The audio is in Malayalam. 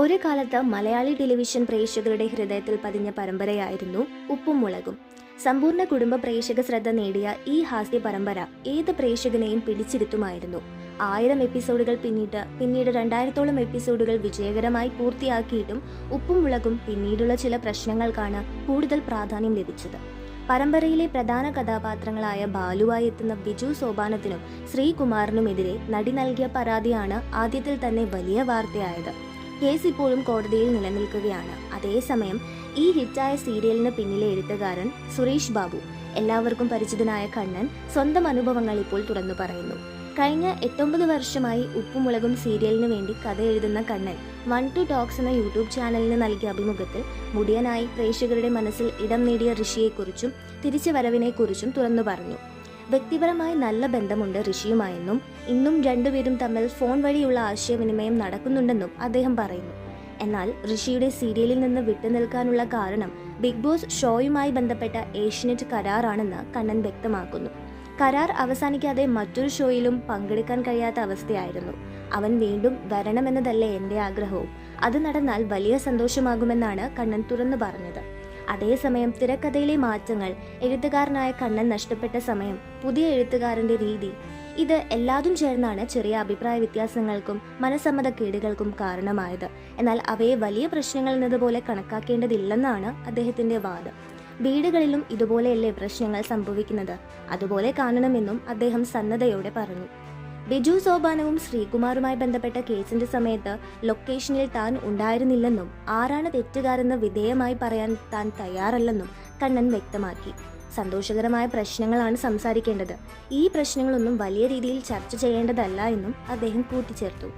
ഒരു കാലത്ത് മലയാളി ടെലിവിഷൻ പ്രേക്ഷകരുടെ ഹൃദയത്തിൽ പതിഞ്ഞ പരമ്പരയായിരുന്നു ഉപ്പും മുളകും സമ്പൂർണ കുടുംബ പ്രേക്ഷക ശ്രദ്ധ നേടിയ ഈ ഹാസ്യ പരമ്പര ഏത് പ്രേക്ഷകനെയും പിടിച്ചിരുത്തുമായിരുന്നു. ആയിരം എപ്പിസോഡുകൾ പിന്നിട്ട് പിന്നീട് രണ്ടായിരത്തോളം എപ്പിസോഡുകൾ വിജയകരമായി പൂർത്തിയാക്കിയിട്ടും ഉപ്പും മുളകും പിന്നീടുള്ള ചില പ്രശ്നങ്ങൾക്കാണ് കൂടുതൽ പ്രാധാന്യം ലഭിച്ചത്. പരമ്പരയിലെ പ്രധാന കഥാപാത്രങ്ങളായ ബാലുവായി എത്തുന്ന ബിജു സോപാനത്തിനും ശ്രീകുമാറിനുമെതിരെ നടി നൽകിയ പരാതിയാണ് ആദ്യത്തിൽ തന്നെ വലിയ വാർത്തയായത്. കേസ് ഇപ്പോഴും കോടതിയിൽ നിലനിൽക്കുകയാണ്. അതേസമയം ഈ ഹിറ്റായ സീരിയലിന് പിന്നിലെ എഴുത്തുകാരൻ സുരേഷ് ബാബു എല്ലാവർക്കും പരിചിതനായ കണ്ണൻ സ്വന്തം അനുഭവങ്ങൾ ഇപ്പോൾ തുറന്നു പറയുന്നു. കഴിഞ്ഞ എട്ടൊമ്പത് വർഷമായി ഉപ്പുമുളകും സീരിയലിന് വേണ്ടി കഥ എഴുതുന്ന കണ്ണൻ വൺ ടു ടോക്സ് എന്ന യൂട്യൂബ് ചാനലിന് നൽകിയ അഭിമുഖത്തിൽ മുടിയനായി പ്രേക്ഷകരുടെ മനസ്സിൽ ഇടം നേടിയ ഋഷിയെക്കുറിച്ചും തിരിച്ചു വരവിനെക്കുറിച്ചും തുറന്നു പറഞ്ഞു. വ്യക്തിപരമായി നല്ല ബന്ധമുണ്ട് ഋഷിയുമായെന്നും ഇന്നും രണ്ടുപേരും തമ്മിൽ ഫോൺ വഴിയുള്ള ആശയവിനിമയം നടക്കുന്നുണ്ടെന്നും അദ്ദേഹം പറയുന്നു. എന്നാൽ ഋഷിയുടെ സീരിയലിൽ നിന്ന് വിട്ടുനിൽക്കാനുള്ള കാരണം ബിഗ് ബോസ് ഷോയുമായി ബന്ധപ്പെട്ട ഏഷ്യനെറ്റ് കരാറാണെന്ന് കണ്ണൻ വ്യക്തമാക്കുന്നു. കരാർ അവസാനിക്കാതെ മറ്റൊരു ഷോയിലും പങ്കെടുക്കാൻ കഴിയാത്ത അവസ്ഥയായിരുന്നു. അവൻ വീണ്ടും വരണമെന്നതല്ലേ എന്റെ ആഗ്രഹവും. അത് നടന്നാൽ വലിയ സന്തോഷമാകുമെന്നാണ് കണ്ണൻ തുറന്നു പറഞ്ഞത്. അതേസമയം തിരക്കഥയിലെ മാറ്റങ്ങൾ എഴുത്തുകാരനായ കണ്ണൻ നഷ്ടപ്പെട്ട സമയം പുതിയ എഴുത്തുകാരന്റെ രീതി ഇത് എല്ലാതും ചേർന്നാണ് ചെറിയ അഭിപ്രായ വ്യത്യാസങ്ങൾക്കും മനസമ്മതക്കേടുകൾക്കും കാരണമായത്. എന്നാൽ അവയെ വലിയ പ്രശ്നങ്ങൾ എന്നതുപോലെ കണക്കാക്കേണ്ടതില്ലെന്നാണ് അദ്ദേഹത്തിന്റെ വാദം. വീടുകളിലും ഇതുപോലെയല്ലേ പ്രശ്നങ്ങൾ സംഭവിക്കുന്നത്? അതുപോലെ കാണണമെന്നും അദ്ദേഹം സന്നദ്ധയോടെ പറഞ്ഞു. ബിജു സോപാനവും ശ്രീകുമാറുമായി ബന്ധപ്പെട്ട കേസിന്റെ സമയത്ത് ലൊക്കേഷനിൽ താൻ ഉണ്ടായിരുന്നില്ലെന്നും ആരാണ് തെറ്റുകാരെന്ന് വിധേയമായി പറയാൻ താൻ തയ്യാറല്ലെന്നും കണ്ണൻ വ്യക്തമാക്കി. സന്തോഷകരമായ പ്രശ്നങ്ങളാണ് സംസാരിക്കേണ്ടത്. ഈ പ്രശ്നങ്ങളൊന്നും വലിയ രീതിയിൽ ചർച്ച ചെയ്യേണ്ടതല്ല എന്നും അദ്ദേഹം കൂട്ടിച്ചേർത്തു.